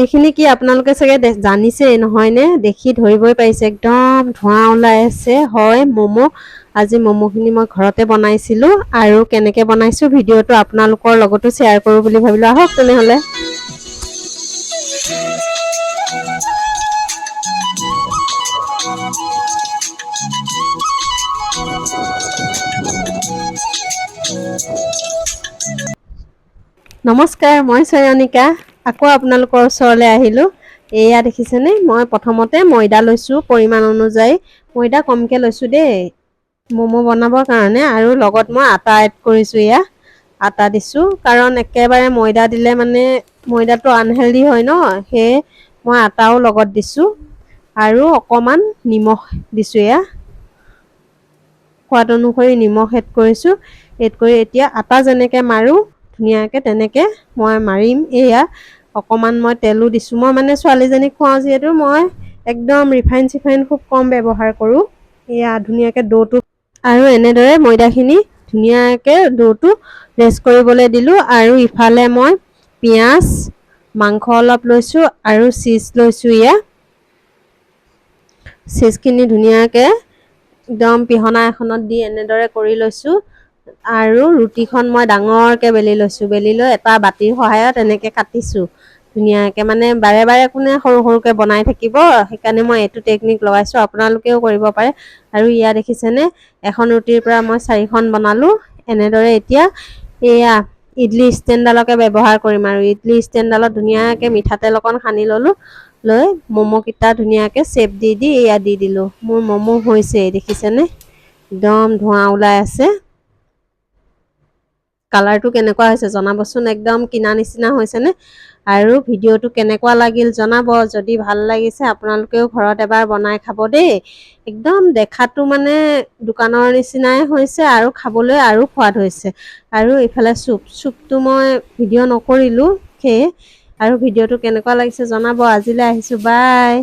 এইখিনি কি আপোনালোকে চাগে জানিছেই নহয়নে দেখি ধৰিবই পাৰিছে। একদম ধোঁৱা ওলাই আছে। হয়, ম'ম' আজি ম'ম'খিনি মই ঘৰতে বনাইছিলোঁ আৰু কেনেকৈ বনাইছোঁ ভিডিঅ'টো আপোনালোকৰ লগতো শ্বেয়াৰ কৰোঁ বুলি ভাবিলোঁ। আহক তেনেহ'লে। নমস্কাৰ, মই চয়নিকা আকৌ আপোনালোকৰ ওচৰলৈ আহিলোঁ। এয়া দেখিছেনে? মই প্ৰথমতে ময়দা লৈছোঁ পৰিমাণ অনুযায়ী। ময়দা কমকৈ লৈছোঁ দেই ম'ম' বনাবৰ কাৰণে আৰু লগত মই আটা এড কৰিছোঁ এয়া। আটা দিছোঁ কাৰণ একেবাৰে ময়দা দিলে মানে ময়দাটো আনহেল্ডি হয় ন সেয়ে মই আটাও লগত দিছোঁ। আৰু অকণমান নিমখ দিছোঁ এয়া। সোৱাদ অনুসৰি নিমখ এড কৰিছোঁ। এড কৰি এতিয়া আটা যেনেকৈ মাৰোঁ ধুনীয়াকৈ তেনেকৈ মই মাৰিম। এয়া অকণমান মই তেলো দিছোঁ। মই মানে ছোৱালীজনীক খুৱাওঁ যিহেতু মই একদম ৰিফাইন চিফাইন খুব কম ব্যৱহাৰ কৰোঁ। এয়া ধুনীয়াকৈ দৌটো আৰু এনেদৰে ময়দাখিনি ধুনীয়াকৈ দৌটো ৰেষ্ট কৰিবলৈ দিলোঁ। আৰু ইফালে মই পিঁয়াজ মাংস অলপ লৈছোঁ আৰু চীজ লৈছোঁ এয়া। চীজখিনি ধুনীয়াকৈ একদম পিহনা এখনত দি এনেদৰে কৰি লৈছোঁ। আৰু ৰুটিখন মই ডাঙৰকৈ বেলি লৈছোঁ। বেলি লৈ এটা বাতিৰ সহায়ত এনেকৈ কাটিছোঁ। ধুনীয়াকৈ মানে বাৰে বাৰে কোনে সৰু সৰুকৈ বনাই থাকিব সেইকাৰণে মই এইটো টেকনিক লগাইছোঁ। আপোনালোকেও কৰিব পাৰে। আৰু ইয়াত দেখিছেনে? এখন ৰুটিৰ পৰা মই চাৰিখন বনালোঁ। এনেদৰে এতিয়া এয়া ইডলি ষ্টেণ্ডডালকে ব্যৱহাৰ কৰিম আৰু ইডলি ষ্টেণ্ডডালত ধুনীয়াকৈ মিঠাতেল অকণ সানি ল'লোঁ। লৈ ম'ম'কেইটা ধুনীয়াকৈ চেপ দি দি এয়া দি দিলোঁ। মোৰ ম'ম' হৈছেই দেখিছেনে? একদম ধোঁৱা ওলাই আছে। কালাৰটো কেনেকুৱা হৈছে জনাবচোন একদম কিনা নিচিনা হৈছেনে? আৰু ভিডিঅ'টো কেনেকুৱা লাগিল জনাব যদি ভাল লাগিছে আপোনালোকেও ঘৰত এবাৰ বনাই খাব দেই। একদম দেখাতো মানে দোকানৰ নিচিনাই হৈছে আৰু খাবলৈ আৰু সোৱাদ হৈছে। আৰু ইফালে চুপ চুপটো মই ভিডিঅ' নকৰিলোঁ সেয়ে। আৰু ভিডিঅ'টো কেনেকুৱা লাগিছে জনাব আজিলৈ আহিছোঁ বাই।